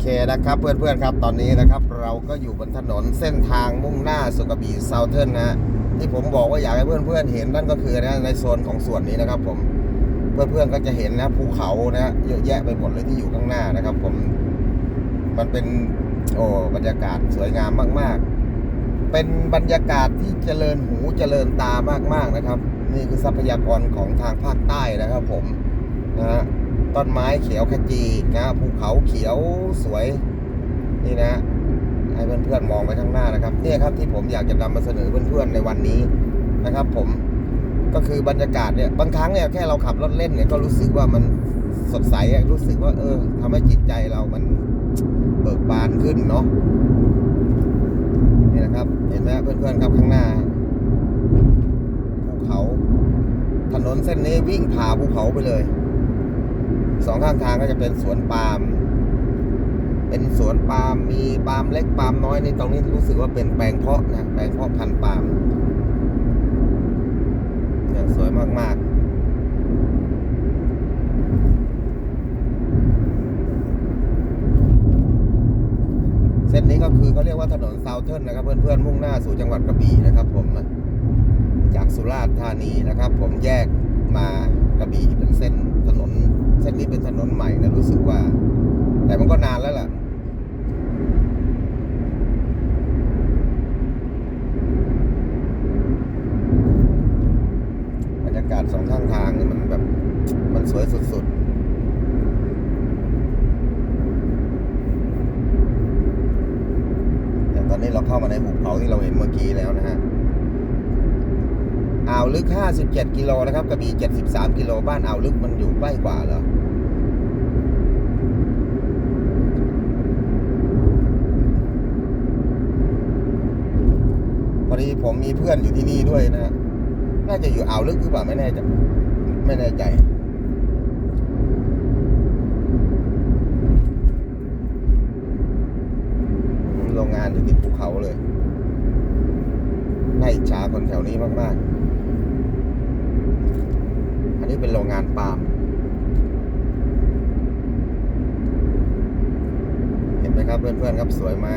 เคนะครับเพื่อนๆครับตอนนี้นะครับเราก็อยู่บนถนนเส้นทางมุ่งหน้าสุกบีเซาเทิร์นนะฮะที่ผมบอกว่าอยากให้เพื่อนๆเห็นนั่นก็คือนะในโซนของส่วนนี้นะครับ ผมเพื่อนๆก็จะเห็นนะภูเขานะฮะเยอะแยะไปหมดเลยที่อยู่ข้างหน้านะครับ ผมมันเป็นโอ้บรรยากาศสวยงามมาก ๆ เป็นบรรยากาศที่เจริญหูเจริญตามากๆนะครับ นี่คือทรัพยากรของทางภาคใต้นะครับ ผมนะฮะ ต้นไม้เขียวขจีนะภูเขาเขียวสวยนี่นะให้เพื่อนๆมองไปข้างหน้านะครับเนี่ยครับที่ผมอยากจะนำมาเสนอเพื่อนๆในวันนี้นะครับ ผมก็คือบรรยากาศเนี่ยบางครั้งเนี่ยแค่เราขับรถเล่นเนี่ยก็รู้สึกว่ามันสดใสรู้สึกว่า เออทำให้จิตใจเรามันเบิกบานขึ้นเนาะนี่นะครับ เห็นไหมเพื่อนๆครับข้างหน้าภูเขา ถนนเส้นนี้วิ่งผ่าภูเขาไปเลย สองข้างทางก็จะเป็นสวนปาล์มเป็นสวนปาล์มมีปาล์มเล็กปาล์มน้อยในตรงนี้รู้สึกว่าเป็นแปลงเพาะนะแปลงเพาะพันธุ์ปาล์มเนี่ยสวยมากๆเส้นนี้ก็คือเขาเรียกว่าถนนซาวเทิร์นนะครับ เพื่อนๆมุ่งหน้าสู่จังหวัดกระบี่นะครับ ผมจากสุราษฎร์ธานีนะครับ ผมแยกมากระบี่เป็นเส้น ถนนเส้นนี้เป็นถนนใหม่นะรู้สึกว่า แต่มันก็นานแล้วล่ะบรรยากาศสองข้างทางนี่มันแบบมันสวยสุดๆอย่ตอนนี้เราเข้ามาในหุบเขาที่เราเห็นเมื่อกี้แล้วนะฮะ อ่าวลึก 57 กิโลนะครับกระบี่ 73 กิโลบ้านอ่าวลึกมันอยู่ใกล้กว่าเหรอพอดีผมมีเพื่อนอยู่ที่นี่ด้วยนะฮะน่าจะอยู่อ่าวลึกหรือเปล่าไม่แน่ใจไม่แน่ใจโรงงานอยู่ติดภูเขาเลยน่าอิจฉาคนแถวนี้มาก ๆ นนี้เป็นโรงงานปาล์มเห็นไหมครับเพื่อนๆครับสวยไหม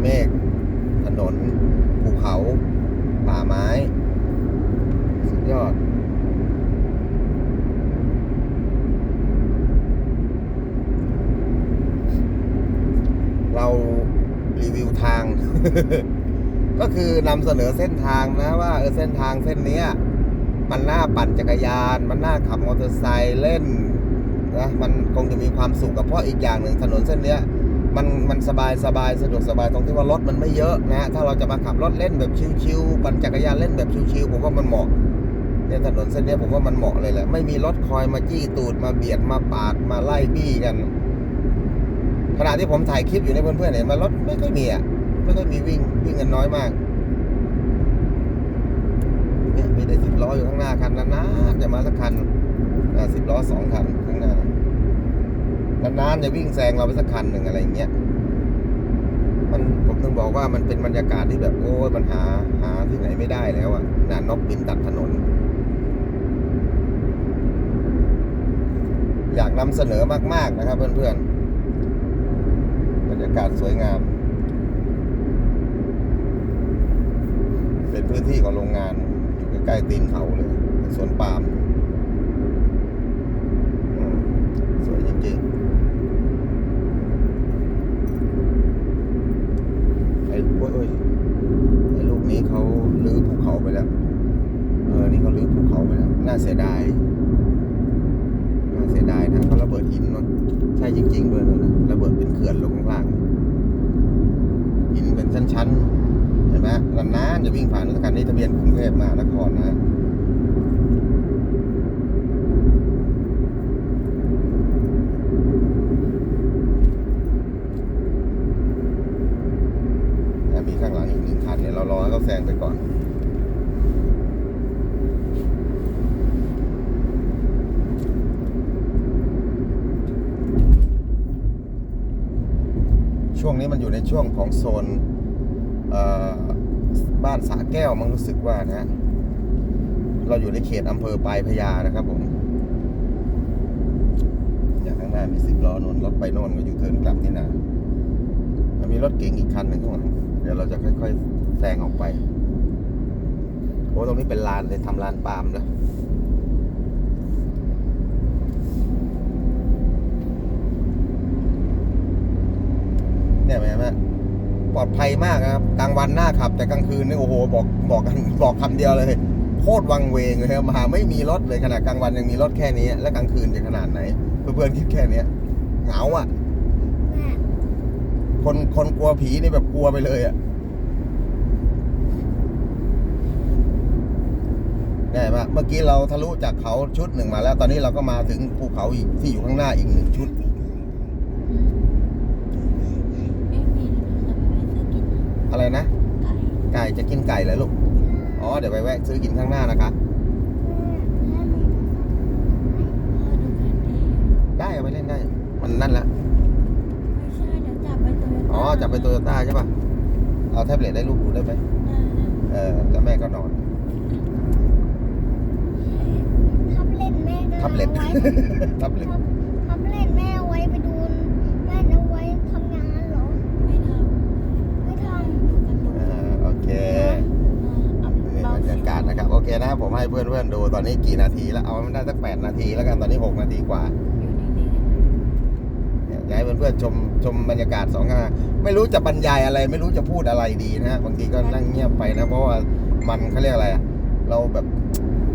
เมฆถนนภูเขา ป่าไม้ สุดยอดเรารีวิวทาง ก็คือนำเสนอเส้นทางนะว่าเออเส้นทางเส้นนี้ มันน่าปั่นจักรยาน มันน่าขับมอเตอร์ไซค์เล่นนะมันคงจะมีความสุขกับเพราะอีกอย่างหนึ่งถนนเส้นเนี้ยมันมันสบายสบายสะดวกสบายตรงที่ว่ารถมันไม่เยอะนะฮะถ้าเราจะมาขับรถเล่นแบบชิวๆปั่นจักรยานเล่นแบบชิวๆผมว่ามันเหมาะเนี่ยถนนเส้นเนี้ยผมว่ามันเหมาะเลยแหละไม่มีรถคอยมาจี้ตูดมาเบียดมาปาดมาไล่บี้กันขณะที่ผมถ่ายคลิปอยู่ในเพื่อนๆเห็นว่ารถไม่ค่อยมีอะไม่ค่อยมีวิ่งวิ่งกันน้อยมากเนี่ยมีแต่สิบ ล้ออยู่ข้างหน้าคันนานๆจะมาสักคันสิบล้อสองคันข้างหน้านานๆจะวิ่งแซงเราไปสักคันหนึ่งอะไรอย่างเงี้ยมันผมต้องบอกว่ามันเป็นบรรยากาศที่แบบโอ้ยมันหาหาที่ไหนไม่ได้แล้วอะน่านกบินตัดถนน อยากนำเสนอมากๆนะครับเพื่อนๆบรรยากาศสวยงาม เป็นพื้นที่ของโรงงาน ใกล้ๆตีนเขาเลย สวนปาล์มสวยจริงๆไอ้โอ้ยโอ้ยไอ้ลูกนี้เขาลื้อภูเขาไปแล้ว เออ นี่เขาลื้อภูเขาไปแล้ว น่าเสียดาย น่าเสียดายนะเขาระเบิดหินเนาะใช่จริงๆด้วยนะระเบิดเป็นเขื่อนลงข้างล่าง หินเป็นชั้นๆ ห็นไหมนานๆจะวิ่งผ่านรถคันนี้ทะเบียนกรุงเทพมหานครนะมีข้างหลังอีกหนึ่งคันเนี่ยเรารอให้เขาแซงไปก่อนช่วงนี้มันอยู่ในช่วงของโซนอ่อ บ้านสาแก้วมั้งรู้สึกว่านะ เราอยู่ในเขตอำเภอปลายพญานะครับผม อย่างข้างหน้ามีสิบล้อน่นรถไปโน่นก็อยู่เทินกลับนี่นามันมีรถเก๋งอีกคันหนึ่งข้างหลังเดี๋ยวเราจะค่อยๆแซงออกไปโอ้ตรงนี้เป็นลานเลยทำลานปาล์มนะเนี่ยเห็นไหม ปลอดภัยมากนะครับกลางวันหน้าขับ แต่กลางคืนนี่โอ้โหบอกบอกกันบอกคำเดียวเลยโคตรวังเวงเลยครับมาไม่มีรถเลยขนาดกลางวันยังมีรถแค่นี้ แล้วกลางคืนจะขนาดไหน เพื่อนๆคิดแค่เนี้ยเหงาอะแม่คนคนกลัวผีนี่แบบกลัวไปเลยอะได้ปะเมื่อกี้เราทะลุจากเขาชุดหนึ่งมาแล้ว ตอนนี้เราก็มาถึงภูเขาอีกที่อยู่ข้างหน้าอีกหนึ่งชุด เอ๊ะมีเราเคยไปซื้อกิน อะไรนะไก่ไก่จะกินไก่เหรอลูก อ๋อ เดี๋ยวไปแวะซื้อกินข้างหน้านะคะพ่อดูแผนที่ได้เอาไปเล่นได้ มันนั่นละไม่ใช่เดี๋ยวจับไปโตโยต้าอ๋อ จับไปโตโยต้าใช่ปะเอาแท็บเล็ตได้ลูกดูได้ไหมได้ได้เออแล้วแม่ก็นอน ทับเล่นแม่ก็ทับเล็ตอาไว้ทับเล็ต ทับทับเล่นแม่เอาไว้ไปดูแม่เอาไว้ทำงานเหรอ ไม่ท ไม่ทำดูการ์ตูน อ่าโอเค เอา นี่ เบา บรร เสีย ยาง กาศ นะครับโอเคนะผมให้เพื่อนๆดูตอนนี้กี่นาทีแล้วเอามันได้สักแปดนาทีแล้วกันตอนนี้หกนาทีกว่าอยู่นิ่งเนี่ยอยากให้เพื่อนๆชมชมบรรยากาศสองข้างทางไม่รู้จะบรรยายอะไร ไม่รู้จะพูดอะไรดีนะฮะบางทีก็นั่งเงียบไปนะ เพราะว่ามันเขาเรียกอะไรอะเราแบบ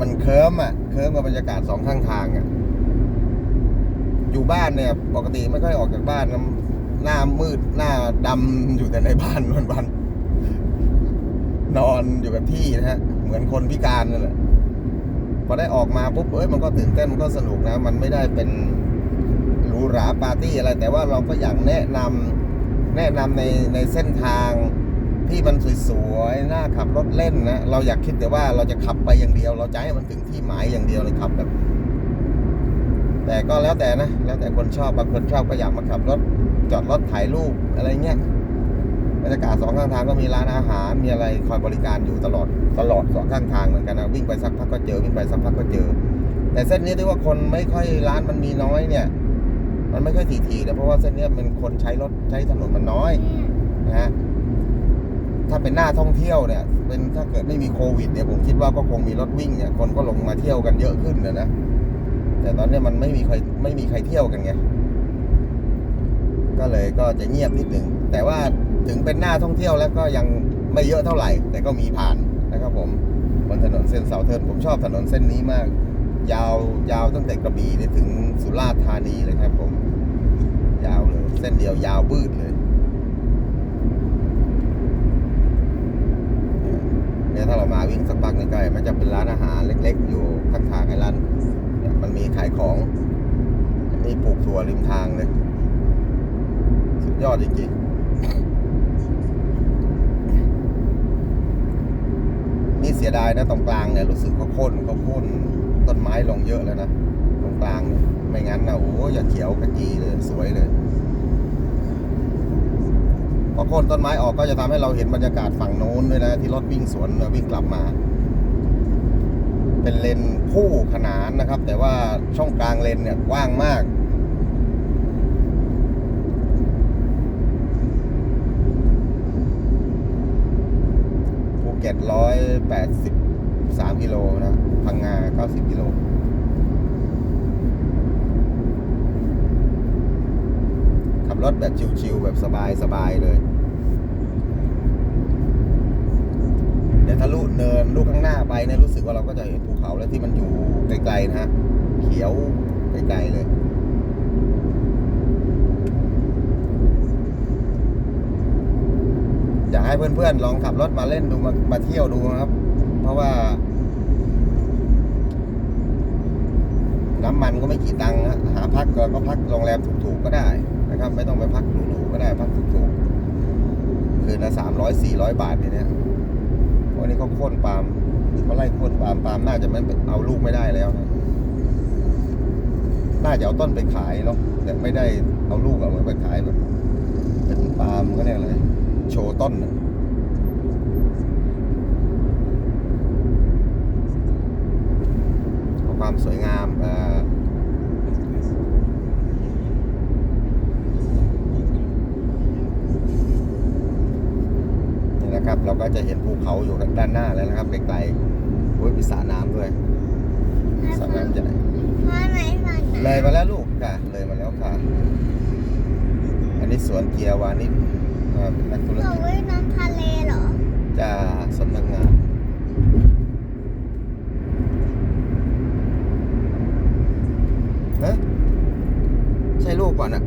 มันเคลิ้มอะเคลิ้มกับบรรยากาศสองข้างทางอะอยู่บ้านเนี่ยปกติไม่ค่อยออกจากบ้านนะหน้ามืดหน้าดำอยู่แต่ในบ้านวันๆนอนอยู่กับที่นะฮะเห มือนคนพิการนั่นแหละพอได้ออกมาปุ๊บเอ้ยมันก็ตื่นเต้นมันก็สนุกนะ มันไม่ได้เป็นหรูหราปาร์ตี้อะไร แต่ว่าเราก็อยากแนะนำแนะนำในในเส้นทางที่มันสวยๆน่าขับรถเล่นนะเราอยากคิดแต่ว่าเราจะขับไปอย่างเดียว เราจะให้มันถึงที่หมายอย่างเดียวเลยขับแบบแต่ก็แล้วแต่นะ แล้วแต่คนชอบบางคนชอบก็อยากมาขับรถจอดรถถ่ายรูปอะไรเงี้ย บรรยากาศสองข้างทางก็มีร้านอาหารมีอะไรคอยบริการอยู่ตลอดตลอดสองข้างทางเหมือนกันนะวิ่งไปสักพักก็เจอวิ่งไปสักพักก็เจอ แต่เส้นนี้ที่ว่าคนไม่ค่อยร้านมันมีน้อยเนี่ย มันไม่ค่อยถี่ๆนะเพราะว่าเส้นนี้มันคนใช้รถใช้ถนนมันน้อยนะฮะถ้าเป็นหน้าท่องเที่ยวเนี่ย เป็นถ้าเกิดไม่มีโควิดเนี่ยผมคิดว่าก็คงมีรถวิ่งเนี่ยคนก็ลงมาเที่ยวกันเยอะขึ้นนะนะแต่ตอนนี้มันไม่มีใครไม่มีใครเที่ยวกันไงก็เลยก็จะเงียบนิดหนึ่งแต่ว่า ถึงเป็นหน้าท่องเที่ยวแล้วก็ยังไม่เยอะเท่าไหร่ แต่ก็มีผ่านนะครับผมบนถนนเส้นเสาเทินผมชอบถนนเส้นนี้มาก ยาวยาวตั้งแต่กระบี่ถึงสุราษฎร์ธานีเลยครับผม ยาวเลย เส้นเดียวยาวบืดเลยเนี่ยถ้าเรามาวิ่งสักพักหนึงก็มันจะเป็นร้านอาหารเล็ก ๆ อยู่ข้างทางไอ้ร้านเนี่ยมันมีขายของมีปลูกถั่วริมทางเลย สุดยอดจริงๆ เสียดายนะตรงกลางเนี่ยรู้สึกเขาโค่นเขาโค่นต้นไม้ลงเยอะแล้วนะตรงกลางเนี่ยไม่งั้นนะโอ้ยอย่าเขียวกระจีเลยสวยเลยพอโค่นต้นไม้ออกก็จะทำให้เราเห็นบรรยากาศฝั่งโน้นด้วยนะ ที่รถวิ่งสวนวิ่งกลับมา เป็นเลนคู่ขนานนะครับ แต่ว่าช่องกลางเลนเนี่ยกว้างมาก ภูเก็ตร้อยแปดสิบสามกิโลนะพังงาเก้าสิบกิโลขับรถแบบชิวๆแบบสบายๆเลย เดี๋ยวทะลุเนินลูกข้างหน้าไปเนี่ยรู้สึกว่าเราก็จะเห็นภูเขาแล้วที่มันอยู่ไกลๆนะฮะ เขียวไกลๆเลย อยากให้เพื่อนๆลองขับรถมาเล่นดูมามาเที่ยวดูนะครับ เพราะว่า น้ำมันก็ไม่กี่ตังค์หาพักก็ก็พักโรงแรมถูกๆก็ได้นะครับ ไม่ต้องไปพักหรูๆก็ได้พักถูกๆคืนละสามร้อยสี่ร้อยบาทเนี่ยวันนี้เขาโค่นปาล์มเขาไล่โค่นปาล์มปาล์มน่าจะไม่เอาลูกไม่ได้แล้วนะน่าจะเอาต้นไปขายเนาะแต่ไม่ได้เอาลูกเอาไว้ไปขายแบบเป็นปาล์มก็เรียกอะไร โชว์ต้นความสวยงามนี่นะครับเราก็จะเห็นภูเขาอยู่ด้านหน้าแล้วนะครับไกลๆโอ้ยมีสาะน้ำด้วยสระน้ำจะไหนเลยมาแล้วลูกค่ะเลยมาแล้วค่ะ อันนี้สวนเกียร์วานิช อ่าเป็นนักธุรเขากิจไว้น้ำทะเลเหรอจะสำนักงานฮะใช่ลูกก่อนอะ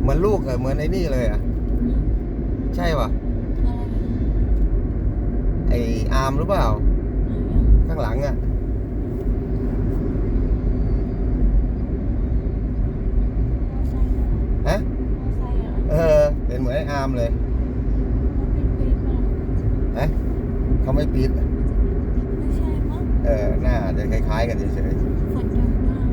เหมือนลูกเลยเหมือนไอ้นี่เลยอะใช่ปะอะไรไออาร์มหรือเปล่าไหนอะข้างหลังอะ มอไซค์เหรอ ฮะ มอไซค์เหรอ เออเห็นเหมือนไออาร์มเลยมันเป็นปี๊บเหรอฮะเขาไม่ปิดไม่ใช่มั้งเออหน้าจะคล้าย ๆ กันเฉยฝนตกมาก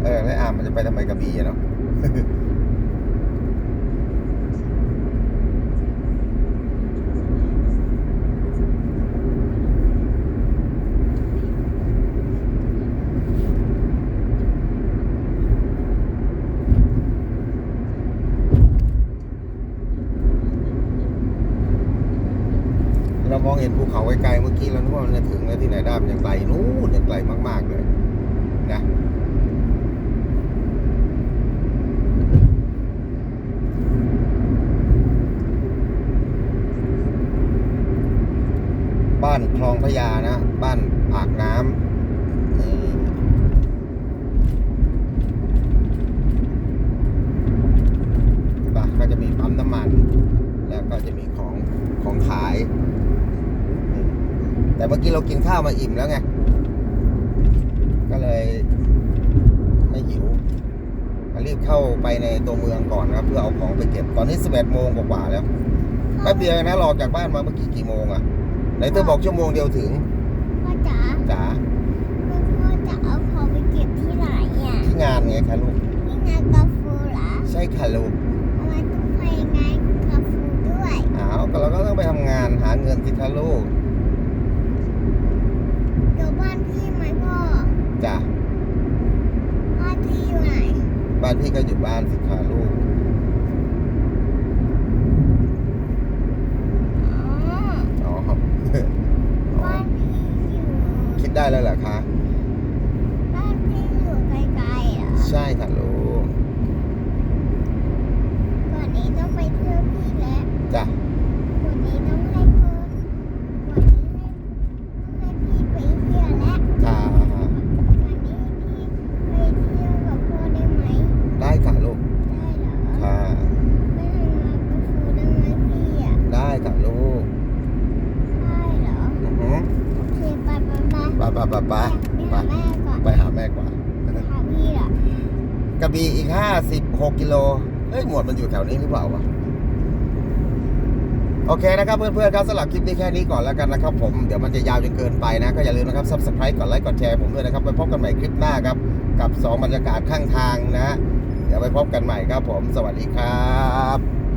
ๆเออแล้วอาร์มมันจะไปทำไมกระบี่อะเนาะ เรามองเห็นภูเขาไกลๆเมื่อกี้เรานึกว่ามันจะถึงแล้วที่ไหนได้มันยังไกลนู้นยังไกลมากๆเลยนะบ้านคลองพญานะ บ้านปากน้ำนี่ป่ะก็จะมีปั๊มน้ำมัน แล้วก็จะมีของของขายนี่ แต่เมื่อกี้เรากินข้าวมาอิ่มแล้วไง ก็เลยไม่หิวก็รีบเข้าไปในตัวเมืองก่อนนะครับ เพื่อเอาของไปเก็บ ตอนนี้ 11 โมงกว่าๆแล้วแป๊บเดียวนะเราออกจากบ้านมาเมื่อกี้กี่โมงอะไหนเธอบอกชั่วโมงเดียวถึงพ่อจ๋าจ๋าพ่อจะเอาของไปเก็บที่ไหนอะที่งานไงคะลูกที่งานกาฟูเหรอใช่ค่ะลูกทำไมต้องไปงานกาฟูด้วยอ้าวก็เราก็ต้องไปทำงานหาเงินสิคะลูก เดี๋ยวบ้านพี่ไหมพ่อ จ้ะบ้านพี่อยู่ไหนบ้านพี่ก็อยู่บ้านสิคะลูกอ๋ออ๋อครับบ้านพี่อยู่คิดได้แล้วเหรอคะ บ้านพี่อยู่ไกลๆเหรอ ใช่ค่ะลูกก่อนนี้ต้องไปเที่ยวพี่แล้ว จ้ะ วันนี้ต้องให้เพิ่มวันนี้ให้ให้พี่ไปเที่ยวแล้ว จ้า วันนี้พี่ไปเที่ยวกับพ่อได้ไหม ได้ค่ะลูก ได้เหรอ ค่ะ ไปทำงานกับครูได้ไหมพี่อะ ได้ค่ะลูก ได้เหรอ อือหือ โอเคไปไป ไปไปไปไปไปไปหาแม่กว่าากระบี่อีกห้าสิบหกกิโล เฮ้ย หมวดมันอยู่แถวนี้หรือเปล่าวะ โอเคนะครับเพื่อนๆครับสำหรับคลิปนี้แค่นี้ก่อนแล้วกันนะครับผม เดี๋ยวมันจะยาวจนเกินไปนะ ก็อย่าลืมนะครับ subscribe กดไลค์กดแชร์ผมด้วยนะครับ ไปพบกันใหม่คลิปหน้าครับ กับ 2 บรรยากาศข้างทางนะ เดี๋ยวไปพบกันใหม่ครับผม สวัสดีครับ